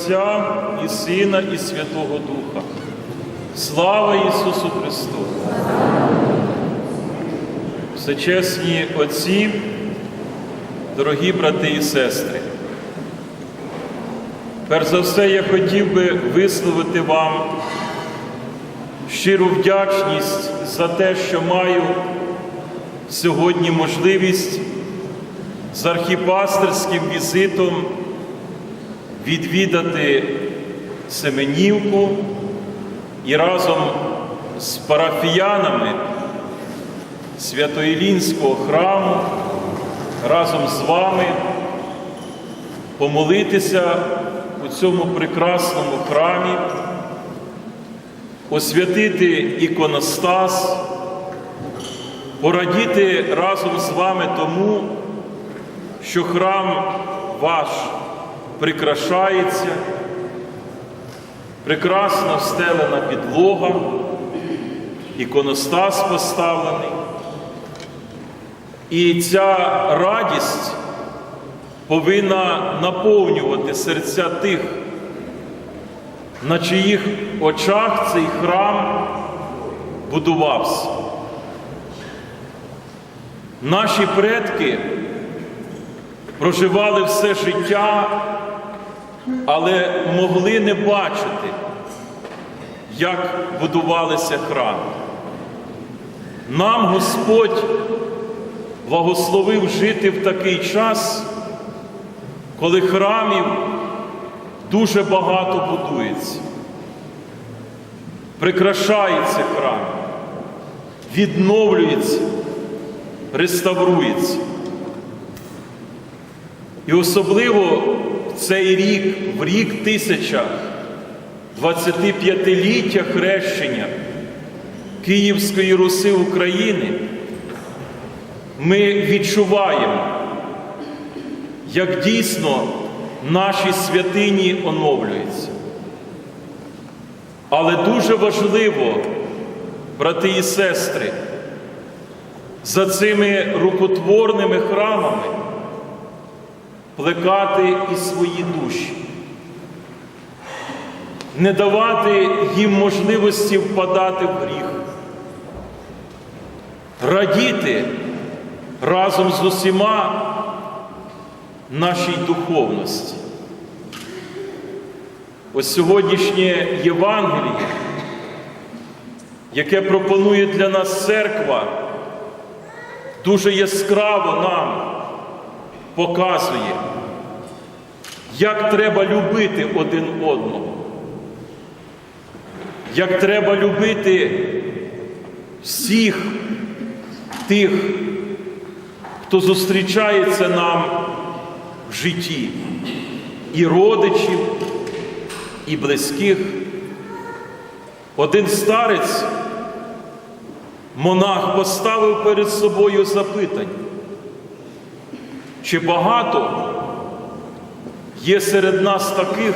Отця і Сина, і Святого Духа. Слава Ісусу Христу! Всечесні Отці, дорогі брати і сестри, перш за все я хотів би висловити вам щиру вдячність за те, що маю сьогодні можливість з архіпастерським візитом відвідати Семенівку і разом з парафіянами Святоїлінського храму, разом з вами помолитися у цьому прекрасному храмі, освятити іконостас, порадіти разом з вами тому, що храм ваш прикрашається, прекрасно встелена підлога, іконостас поставлений. І ця радість повинна наповнювати серця тих, на чиїх очах цей храм будувався. Наші предки проживали все життя, але могли не бачити, як будувалися храми. Нам Господь благословив жити в такий час, коли храмів дуже багато будується, прикрашається храм, відновлюється, реставрується. І особливо цей рік, в рік тисяча 25-ліття хрещення Київської Руси України, ми відчуваємо, як дійсно наші святині оновлюються. Але дуже важливо, брати і сестри, за цими рукотворними храмами плекати і свої душі, не давати їм можливості впадати в гріх, радіти разом з усіма нашій духовності. Ось сьогоднішнє Євангеліє, яке пропонує для нас церква, дуже яскраво нам показує, як треба любити один одного, як треба любити всіх тих, хто зустрічається нам в житті, і родичів, і близьких. Один старець, монах, поставив перед собою запитання. Чи багато є серед нас таких,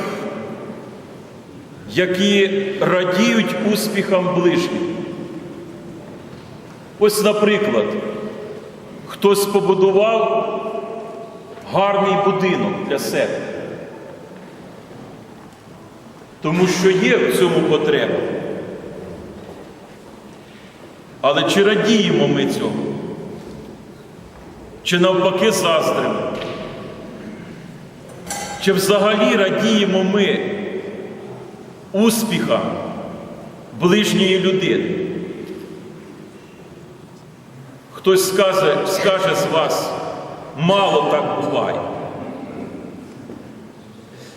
які радіють успіхам ближніх? Ось, наприклад, хтось побудував гарний будинок для себе, тому що є в цьому потреба. Але чи радіємо ми цього? Чи навпаки заздримо? Чи взагалі радіємо ми успіхам ближньої людини? Хтось скаже, скаже з вас, мало так буває.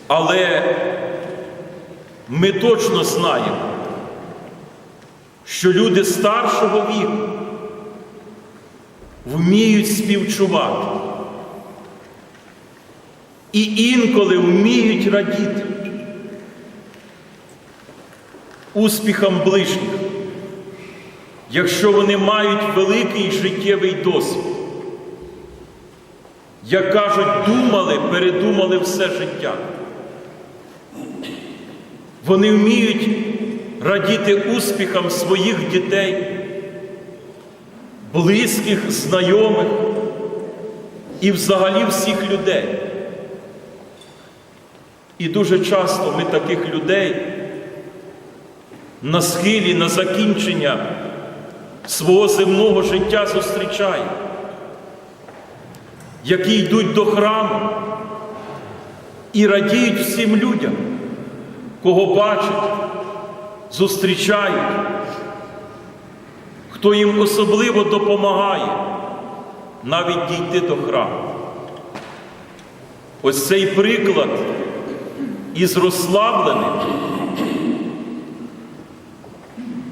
Але ми точно знаємо, що люди старшого віку вміють співчувати і інколи вміють радіти успіхам ближніх, якщо вони мають великий життєвий досвід. Як кажуть, думали, передумали все життя. Вони вміють радіти успіхам своїх дітей, близьких, знайомих і взагалі всіх людей. І дуже часто ми таких людей на схилі, на закінчення свого земного життя зустрічаємо, які йдуть до храму і радіють всім людям, кого бачать, зустрічають, хто їм особливо допомагає навіть дійти до храму. Ось цей приклад із розслабленим,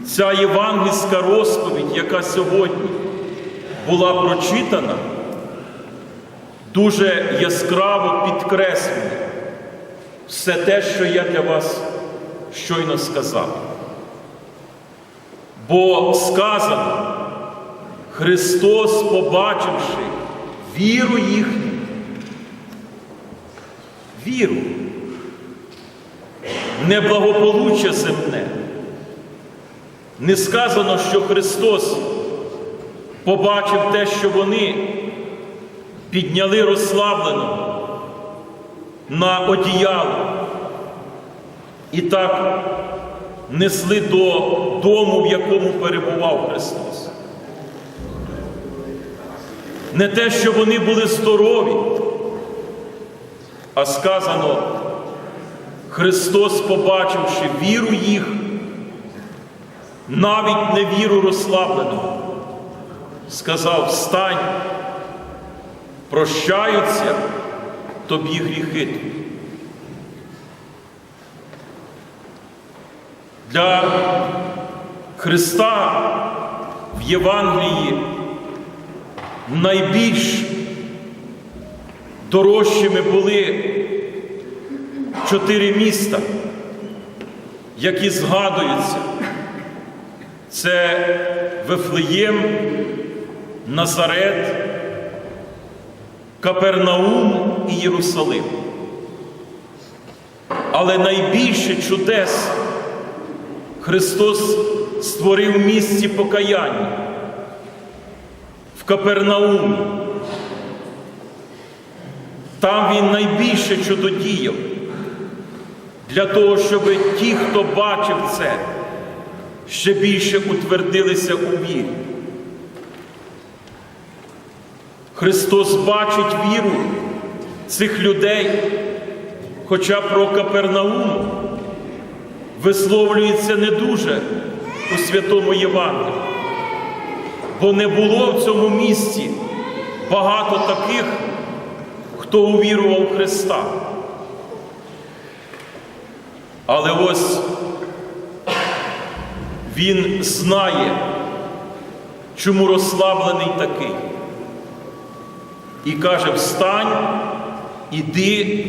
ця євангельська розповідь, яка сьогодні була прочитана, дуже яскраво підкреслює все те, що я для вас щойно сказав. Бо сказано, Христос, побачивши віру їхню, віру, неблагополуччя земне. Не сказано, що Христос побачив те, що вони підняли розслаблено на одіяло і так несли до дому, в якому перебував Христос. Не те, що вони були здорові, а сказано, Христос, побачивши віру їх, навіть не віру розслабленого, сказав: Встань, прощаються тобі гріхи. Для Христа в Євангелії найбільш дорожчими були чотири міста, які згадуються. Це Вифлеєм, Назарет, Капернаум і Єрусалим. Але найбільше чудес Христос створив місці покаяння в Капернаумі. Там Він найбільше чудодіяв для того, щоб ті, хто бачив це, ще більше утвердилися у вірі. Христос бачить віру цих людей, хоча про Капернаум висловлюється не дуже у Святому Євангелії, бо не було в цьому місці багато таких, хто увірував в Христа. Але ось він знає, чому розслаблений такий. І каже: встань, іди,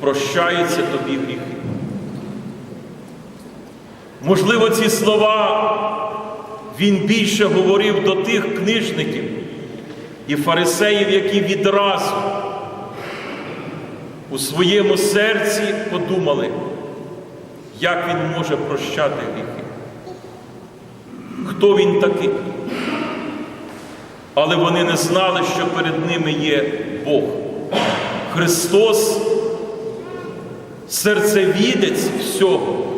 прощаються тобі гріхи. Можливо, ці слова він більше говорив до тих книжників і фарисеїв, які відразу у своєму серці подумали, як він може прощати гріхи. Хто він такий? Але вони не знали, що перед ними є Бог. Христос, серцевідець всього.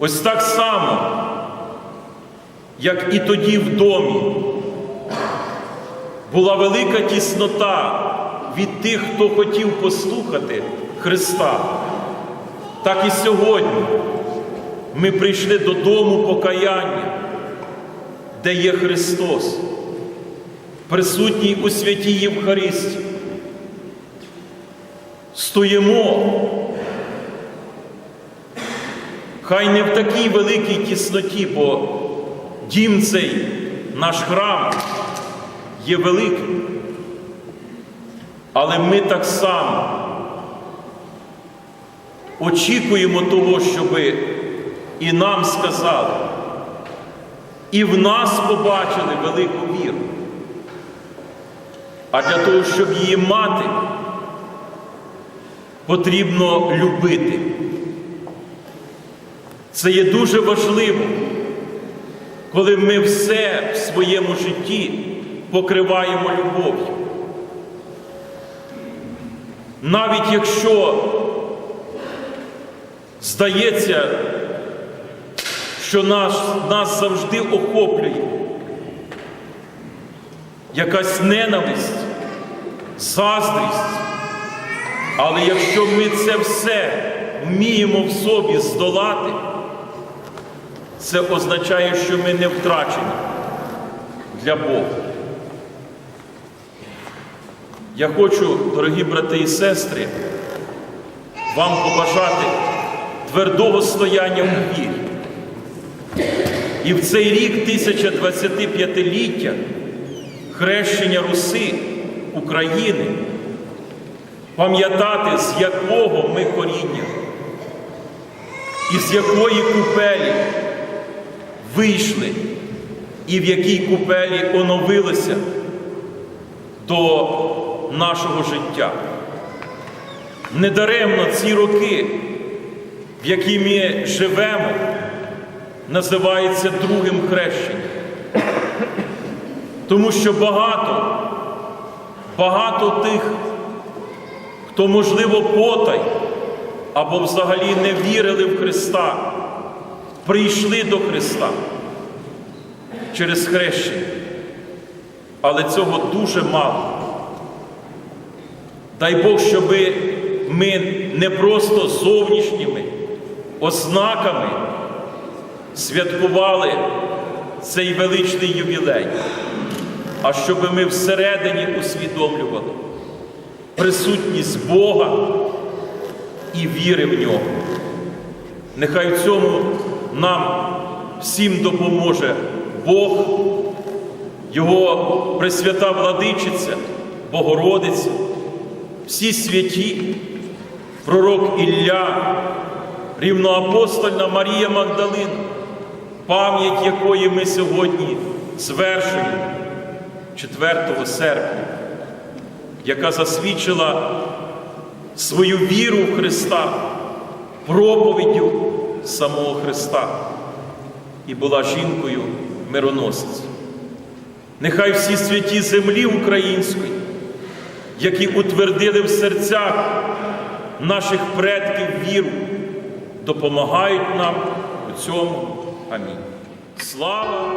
Ось так само, як і тоді в домі, була велика тіснота від тих, хто хотів послухати Христа. Так і сьогодні ми прийшли додому покаяння, де є Христос, присутній у святій Євхаристії. Стоїмо. Хай не в такій великій тісноті, бо дім цей, наш храм, є великим. Але ми так само очікуємо того, щоб і нам сказали, і в нас побачили велику віру. А для того, щоб її мати, потрібно любити. Це є дуже важливо, коли ми все в своєму житті покриваємо любов'ю. Навіть якщо здається, що нас, нас завжди охоплює якась ненависть, заздрість. Але якщо ми це все вміємо в собі здолати, це означає, що ми не втрачені для Бога. Я хочу, дорогі брати і сестри, вам побажати твердого стояння у вірі. І в цей рік 1025-ліття хрещення Руси України пам'ятати, з якого ми коріння, і з якої купелі вийшли, і в якій купелі оновилися до нашого життя. Недаремно ці роки, в які ми живемо, називаються другим хрещенням. Тому що багато, багато тих, хто, можливо, потай або взагалі не вірили в Христа, прийшли до Христа через хрещення. Але цього дуже мало. Дай Бог, щоб ми не просто зовнішніми ознаками святкували цей величний ювілей, а щоб ми всередині усвідомлювали присутність Бога і віри в нього. Нехай в цьому нам всім допоможе Бог, Його Пресвята Владичиця, Богородиця, всі святі, пророк Ілля, рівноапостольна Марія Магдалина, пам'ять якої ми сьогодні звершуємо 4 серпня, яка засвідчила свою віру в Христа, проповіддю самого Христа і була жінкою мироносицею. Нехай всі святі землі української, які утвердили в серцях наших предків віру, допомагають нам у цьому. Амінь. Слава!